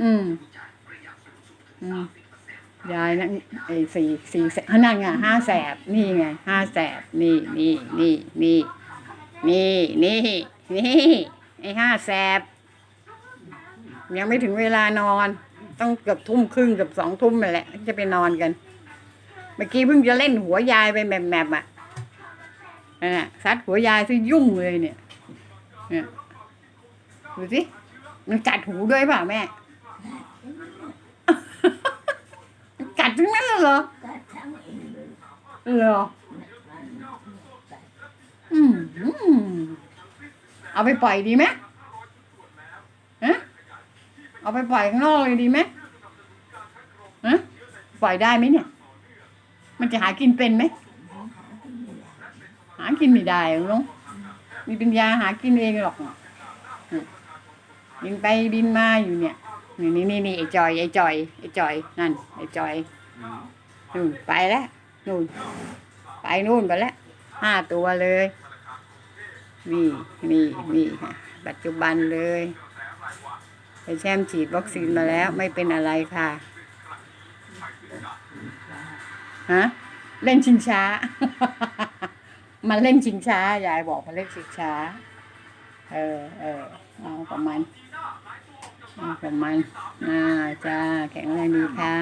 อืมอืมยายนั่นไอ้สี่สี่แสบนั่นไงห้าแสบนี่ไงห้าแสบนี่นี่นี่นี่นี่นี่นี่ไอ้ห้าแสบยังไม่ถึงเวลานอน ต้องเกือบทุ่มครึ่งเกือบสองทุ่มนั่นแหละจะไปนอนกัน เมื่อกี้เพิ่งจะเล่นหัวยายไปแมบๆอะนั่นน่ะซัดหัวยายซะยุ่งเลยเนี่ยเนี่ยดูสิมันกัดหูด้วยเปล่าแม่ มันกัดทั้งนั้น เหรอเหรออืมอืมเอาไปปล่อยดีไหมฮะเอาไปปล่อยข้างนอกเลยดีไหมฮะปล่อยได้ไหมเนี่ย มันจะหากินเป็นไหมหากินไม่ได้หรอกน้องมีปัญญาหากินเองหรอกบินไปบินมาอยู่เนี่ย นี่นี่นี่ไอ้จอยไอ้จอยไอ้จอยนั่นไอ้จอย นู่นไปแล้วนู่นไปนู่นไปแล้วห้าตัวเลยนี่นี่นี่ค่ะ ปัจจุบันเลยไปแช่มฉีดวัคซีนมาแล้วไม่เป็นอะไรค่ะฮะเล่นชิงช้า มันเล่นชิงช้ายายบอกมันเล่นชิงช้า เออเออเอาประมาณเอาประมาณอ่าจ้าแข็งแรงดีค่ะ